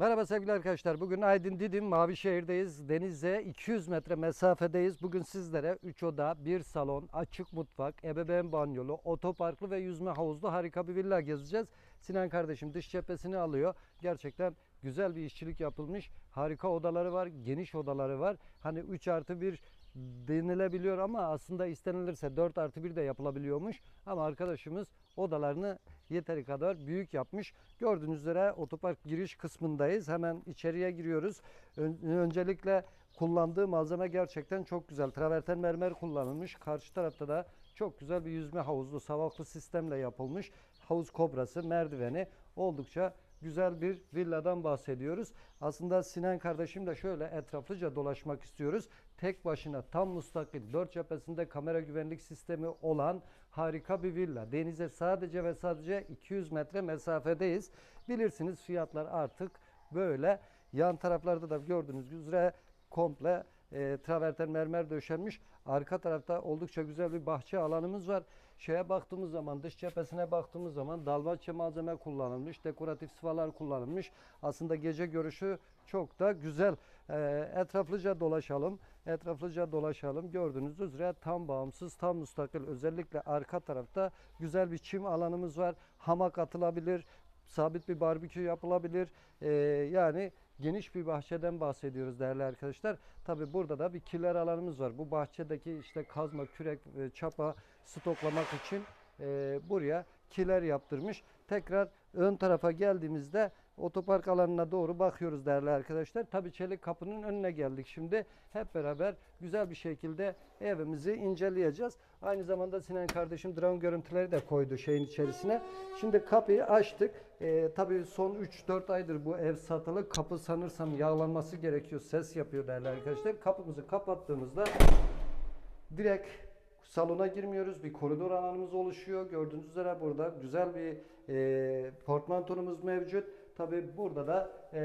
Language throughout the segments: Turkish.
Merhaba sevgili arkadaşlar. Bugün Aydın Didim Mavişehir'deyiz. Denize 200 metre mesafedeyiz. Bugün sizlere 3 oda, 1 salon, açık mutfak, ebeveyn banyolu, otoparklı ve yüzme havuzlu harika bir villa gezeceğiz. Sinan kardeşim dış cephesini alıyor. Gerçekten güzel bir işçilik yapılmış. Harika odaları var, geniş odaları var. Hani 3 artı 1 denilebiliyor ama aslında istenilirse 4 artı 1 de yapılabiliyormuş. Ama arkadaşımız odalarını yeteri kadar büyük yapmış. Gördüğünüz üzere otopark giriş kısmındayız. Hemen içeriye giriyoruz. Ön- öncelikle kullandığı malzeme gerçekten çok güzel. Traverten mermer kullanılmış. Karşı tarafta da çok güzel bir yüzme havuzlu savaklı sistemle yapılmış. Havuz kobrası, merdiveni oldukça güzel bir villadan bahsediyoruz. Aslında Sinan kardeşim de şöyle etraflıca dolaşmak istiyoruz. Tek başına tam müstakil dört cephesinde kamera güvenlik sistemi olan harika bir villa. Denize sadece ve sadece 200 metre mesafedeyiz. Bilirsiniz fiyatlar artık böyle. Yan taraflarda da gördüğünüz üzere komple e, traverten mermer döşenmiş. Arka tarafta oldukça güzel bir bahçe alanımız var. Şeye baktığımız zaman, dış cephesine baktığımız zaman dalmaçya malzeme kullanılmış, dekoratif sıvalar kullanılmış. Aslında gece görüşü çok da güzel. E, etraflıca dolaşalım, etraflıca dolaşalım. Gördüğünüz üzere tam bağımsız, tam müstakil. Özellikle arka tarafta güzel bir çim alanımız var. Hamak atılabilir, sabit bir barbekü yapılabilir. Ee, yani geniş bir bahçeden bahsediyoruz değerli arkadaşlar. Tabi burada da bir kiler alanımız var. Bu bahçedeki işte kazma, kürek, e, çapa stoklamak için e, buraya kiler yaptırmış. Tekrar ön tarafa geldiğimizde otopark alanına doğru bakıyoruz değerli arkadaşlar. Tabi çelik kapının önüne geldik şimdi. Hep beraber güzel bir şekilde evimizi inceleyeceğiz. Aynı zamanda Sinan kardeşim drone görüntüleri de koydu şeyin içerisine. Şimdi kapıyı açtık. Ee, tabii son 3-4 aydır bu ev satılı. Kapı sanırsam yağlanması gerekiyor. Ses yapıyor değerli arkadaşlar. Kapımızı kapattığımızda direkt salona girmiyoruz. Bir koridor alanımız oluşuyor. Gördüğünüz üzere burada güzel bir e, portmantonumuz mevcut. Tabi burada da e,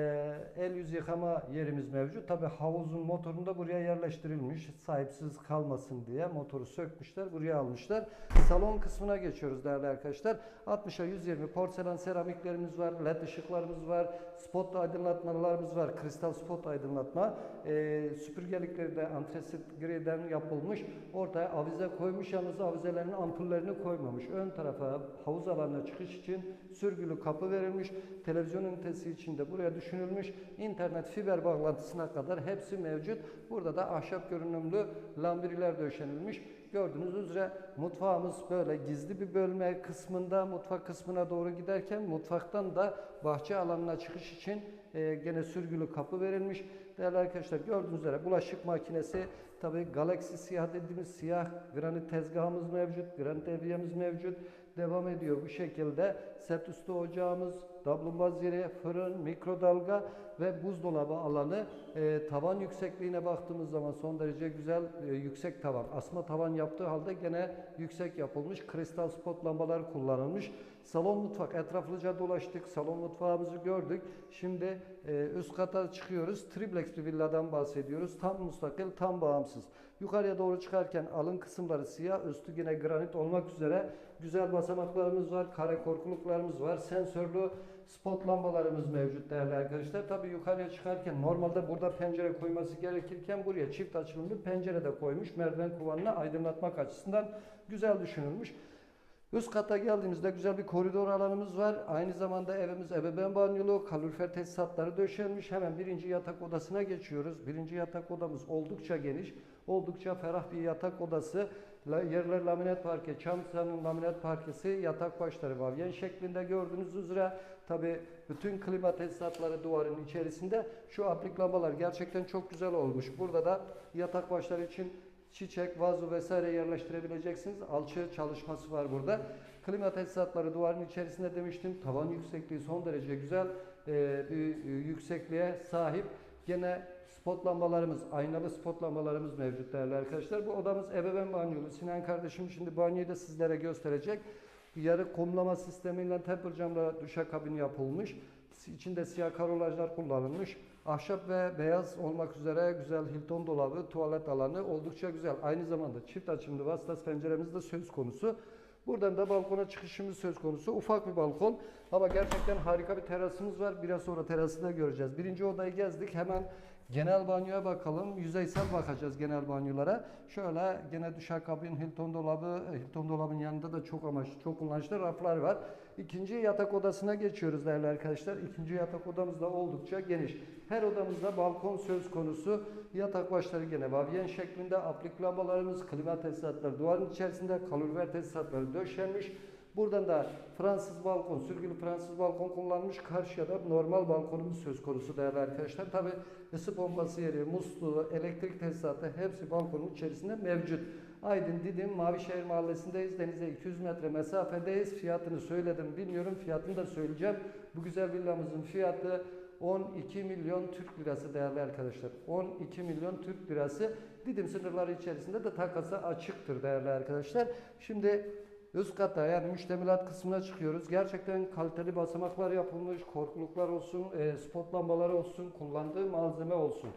el yüz yıkama yerimiz mevcut. Tabi havuzun motorunu da buraya yerleştirilmiş. Sahipsiz kalmasın diye motoru sökmüşler. Buraya almışlar. Salon kısmına geçiyoruz değerli arkadaşlar. 60'a 120 porselen seramiklerimiz var. LED ışıklarımız var. Spot aydınlatmalarımız var. Kristal spot aydınlatma. E, süpürgelikleri de antresit griden yapılmış. Ortaya avize koymuş. Yalnız avizelerin ampullerini koymamış. Ön tarafa havuz alanına çıkış için sürgülü kapı verilmiş. Televizyon ünitesi için de buraya düşünülmüş. İnternet fiber bağlantısına kadar hepsi mevcut. Burada da ahşap görünümlü lambiriler döşenilmiş. Gördüğünüz üzere mutfağımız böyle gizli bir bölme kısmında mutfak kısmına doğru giderken mutfaktan da bahçe alanına çıkış için e, gene sürgülü kapı verilmiş. Değerli arkadaşlar gördüğünüz üzere bulaşık makinesi tabi Galaxy siyah dediğimiz siyah granit tezgahımız mevcut. Granit evyemiz mevcut. Devam ediyor bu şekilde. Set üstü ocağımız, dablumbaz yeri, fırın, mikrodalga ve buzdolabı alanı. E, tavan yüksekliğine baktığımız zaman son derece güzel e, yüksek tavan. Asma tavan yaptığı halde gene yüksek yapılmış. Kristal spot lambalar kullanılmış. Salon mutfak etraflıca dolaştık. Salon mutfağımızı gördük. Şimdi e, üst kata çıkıyoruz. Triplex bir villadan bahsediyoruz. Tam müstakil, tam bağımsız. Yukarıya doğru çıkarken alın kısımları siyah, üstü yine granit olmak üzere güzel basamaklarımız var. Kare korkuluklarımız var. Sensörlü spot lambalarımız mevcut değerli arkadaşlar. Tabii yukarıya çıkarken normalde burada pencere koyması gerekirken buraya çift açılımlı pencere de koymuş. Merdiven kovanını aydınlatmak açısından güzel düşünülmüş. Üst kata geldiğimizde güzel bir koridor alanımız var. Aynı zamanda evimiz ebeveyn banyolu, kalorifer tesisatları döşenmiş. Hemen birinci yatak odasına geçiyoruz. Birinci yatak odamız oldukça geniş, oldukça ferah bir yatak odası. Yerler laminat parke, çantanın laminat parkesi, yatak başları vavyen şeklinde gördüğünüz üzere. Tabi bütün klima tesisatları duvarın içerisinde. Şu aplik lambalar gerçekten çok güzel olmuş. Burada da yatak başları için çiçek, vazo vesaire yerleştirebileceksiniz. Alçı çalışması var burada. Klima tesisatları duvarın içerisinde demiştim. Tavan yüksekliği son derece güzel e, bir e, yüksekliğe sahip. Gene spot lambalarımız, aynalı spot lambalarımız mevcut değerli arkadaşlar. Bu odamız ebeveyn banyolu. Sinan kardeşim şimdi banyoyu da sizlere gösterecek. Yarı kumlama sistemiyle temper camla duşakabin yapılmış. İçinde siyah karolajlar kullanılmış. Ahşap ve beyaz olmak üzere güzel Hilton dolabı, tuvalet alanı oldukça güzel. Aynı zamanda çift açımlı vasıtası penceremiz de söz konusu. Buradan da balkona çıkışımız söz konusu. Ufak bir balkon ama gerçekten harika bir terasımız var. Biraz sonra terası da göreceğiz. Birinci odayı gezdik. Hemen genel banyoya bakalım. Yüzeysel bakacağız genel banyolara. Şöyle gene duşakabin, Hilton dolabı, Hilton dolabın yanında da çok amaçlı, çok kullanışlı raflar var. İkinci yatak odasına geçiyoruz değerli arkadaşlar. İkinci yatak odamız da oldukça geniş. Her odamızda balkon söz konusu. Yatak başları gene vavyen şeklinde. Aplik lambalarımız, klima tesisatları duvarın içerisinde. Kalorifer tesisatları döşenmiş. Buradan da Fransız balkon, sürgülü Fransız balkon kullanmış. Karşıya da normal balkonumuz söz konusu değerli arkadaşlar. Tabi ısı pompası yeri, musluğu, elektrik tesisatı hepsi balkonun içerisinde mevcut. Aydın Didim Mavişehir Mahallesi'ndeyiz. Denize 200 metre mesafedeyiz. Fiyatını söyledim bilmiyorum. Fiyatını da söyleyeceğim. Bu güzel villamızın fiyatı 12 milyon Türk lirası değerli arkadaşlar. 12 milyon Türk lirası. Didim sınırları içerisinde de takası açıktır değerli arkadaşlar. Şimdi üst kata yani müştemilat kısmına çıkıyoruz. Gerçekten kaliteli basamaklar yapılmış. Korkuluklar olsun, e, spot lambaları olsun, kullandığı malzeme olsun.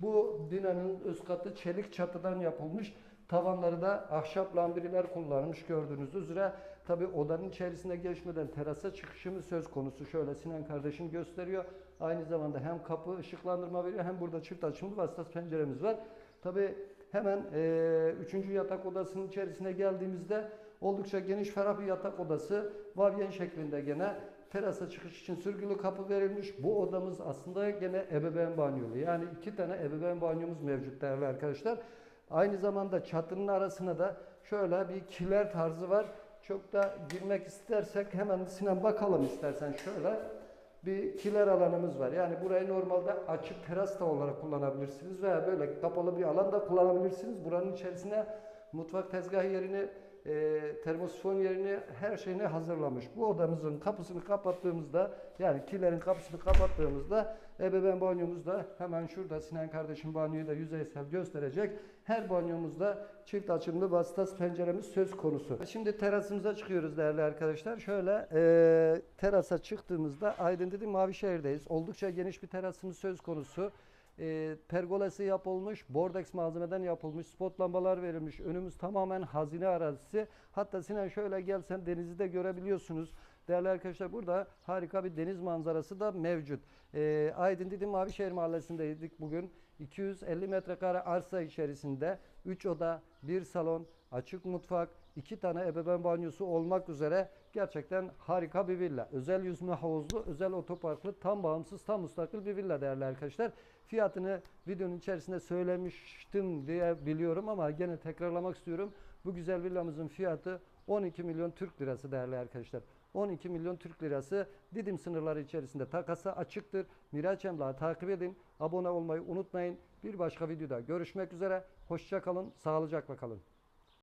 Bu binanın üst katı çelik çatıdan yapılmış. Tavanları da ahşap lambiriler kullanmış gördüğünüz üzere. Tabi odanın içerisine geçmeden terasa çıkışımız söz konusu. Şöyle Sinan kardeşim gösteriyor. Aynı zamanda hem kapı ışıklandırma veriyor hem burada çift açımlı vasıtası penceremiz var. Tabi hemen eee üçüncü yatak odasının içerisine geldiğimizde oldukça geniş ferah bir yatak odası. Vavyen şeklinde gene terasa çıkış için sürgülü kapı verilmiş. Bu odamız aslında gene ebeveyn banyolu. Yani iki tane ebeveyn banyomuz mevcut değerli arkadaşlar. Aynı zamanda çatının arasına da şöyle bir kiler tarzı var. Çok da girmek istersek hemen Sinan bakalım istersen şöyle bir kiler alanımız var. Yani burayı normalde açık teras da olarak kullanabilirsiniz veya böyle kapalı bir alan da kullanabilirsiniz. Buranın içerisine mutfak tezgahı yerini, e, termosifon yerini, her şeyini hazırlamış. Bu odamızın kapısını kapattığımızda yani kilerin kapısını kapattığımızda ebeveyn banyomuz da hemen şurada Sinan kardeşim banyoyu da yüzeysel gösterecek. Her banyomuzda çift açımlı vasıtas penceremiz söz konusu. Şimdi terasımıza çıkıyoruz değerli arkadaşlar. Şöyle e, terasa çıktığımızda Aydın dedim Mavişehir'deyiz. Oldukça geniş bir terasımız söz konusu. E, pergolası yapılmış, bordex malzemeden yapılmış, spot lambalar verilmiş. Önümüz tamamen hazine arazisi. Hatta Sinan şöyle gelsen denizi de görebiliyorsunuz. Değerli arkadaşlar burada harika bir deniz manzarası da mevcut. E, Aydın Didim Mavişehir Mahallesi'ndeydik bugün. 250 metrekare arsa içerisinde 3 oda, 1 salon, açık mutfak, 2 tane ebeveyn banyosu olmak üzere gerçekten harika bir villa. Özel yüzme havuzlu, özel otoparklı, tam bağımsız, tam müstakil bir villa değerli arkadaşlar. Fiyatını videonun içerisinde söylemiştim diye biliyorum ama gene tekrarlamak istiyorum. Bu güzel villamızın fiyatı 12 milyon Türk lirası değerli arkadaşlar. 12 milyon Türk lirası Didim sınırları içerisinde takası açıktır. Miraç Emlak'ı takip edin. Abone olmayı unutmayın. Bir başka videoda görüşmek üzere. Hoşça kalın, sağlıcakla kalın.